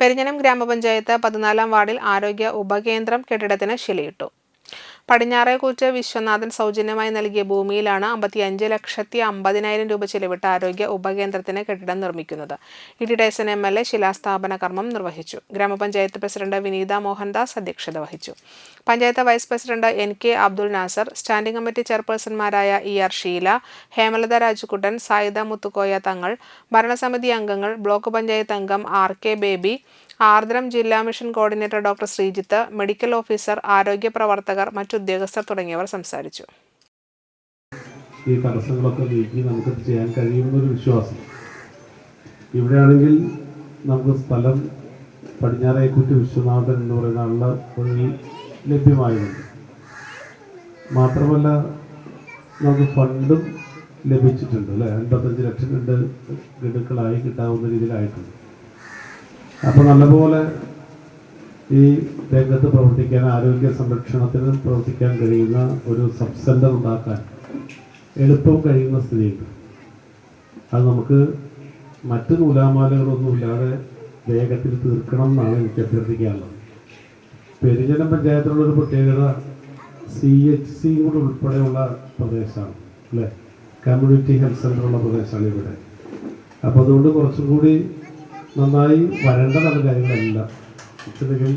പെരിഞ്ഞനം ഗ്രാമപഞ്ചായത്ത് പതിനാലാം വാർഡിൽ ആരോഗ്യ ഉപകേന്ദ്രം കെട്ടിടത്തിന് ശിലയിട്ടു. പടിഞ്ഞാറേക്കൂറ്റ് വിശ്വനാഥൻ സൗജന്യമായി നൽകിയ ഭൂമിയിലാണ് അമ്പത്തി അഞ്ച് ലക്ഷത്തി അമ്പതിനായിരം രൂപ ചെലവിട്ട് ആരോഗ്യ ഉപകേന്ദ്രത്തിന് കെട്ടിടം നിർമ്മിക്കുന്നത്. E T Tyson M L A ശിലാസ്ഥാപന കർമ്മം നിർവഹിച്ചു. ഗ്രാമപഞ്ചായത്ത് പ്രസിഡന്റ് വിനീത മോഹൻദാസ് അധ്യക്ഷത വഹിച്ചു. Panchayat vice president N K Abdul Nasar standing committee ചെയർപേഴ്സൺമാരായ E R Sheela Hemalatha Rajukuttan Sayida Muthukoya Thangal ഭരണസമിതി അംഗങ്ങൾ ബ്ലോക്ക് പഞ്ചായത്ത് അംഗം ആർ കെ ബേബി ആർദ്രം ജില്ലാ mission coordinator doctor Sreejith medical officer ആരോഗ്യ പ്രവർത്തകർ മറ്റുദ്യോഗസ്ഥർ തുടങ്ങിയവർ സംസാരിച്ചു. ഈ തടസ്സങ്ങളൊക്കെ നീക്കി നമുക്ക് ചെയ്യാൻ കഴിയുമെന്നൊരു വിശ്വാസം. ഇവിടെയാണെങ്കിൽ നമുക്ക് സ്ഥലം പടിഞ്ഞാറേക്കുറ്റി വിശ്വനാഥൻ എന്ന് പറയുന്ന ആളുടെ വഴി ലഭ്യമായിരുന്നു മാത്രമല്ല നമുക്ക് ഫണ്ടും ലഭിച്ചിട്ടുണ്ട് അല്ലേ? അൻപത്തഞ്ച് ലക്ഷം രണ്ട് ഗഡുക്കളായി കിട്ടാവുന്ന രീതിയിലായിട്ടുണ്ട്. അപ്പോൾ നല്ലപോലെ ഈ രംഗത്ത് പ്രവർത്തിക്കാൻ ആരോഗ്യ സംരക്ഷണത്തിന് പ്രവർത്തിക്കാൻ കഴിയുന്ന ഒരു സബ് സെന്റർ ഉണ്ടാക്കാൻ എളുപ്പം കഴിയുന്ന സ്ഥിതിയുണ്ട്. അത് നമുക്ക് മറ്റ് നൂലാമാലകളൊന്നുമില്ലാതെ വേഗത്തിൽ തീർക്കണം എന്നാണ് എനിക്ക് അഭ്യർത്ഥിക്കാനുള്ളത്. പഞ്ചായത്തിലുള്ള പഞ്ചായത്തിലുള്ളൊരു പ്രത്യേകത സി എച്ച് സി കൂടെ ഉൾപ്പെടെയുള്ള പ്രദേശമാണ് അല്ലേ? കമ്മ്യൂണിറ്റി ഹെൽത്ത് സെന്ററുള്ള പ്രദേശമാണ് ഇവിടെ. അപ്പോൾ അതുകൊണ്ട് കുറച്ചും കൂടി നന്നായി വരേണ്ടതാണ് കാര്യങ്ങളെല്ലാം. ഇച്ചിരി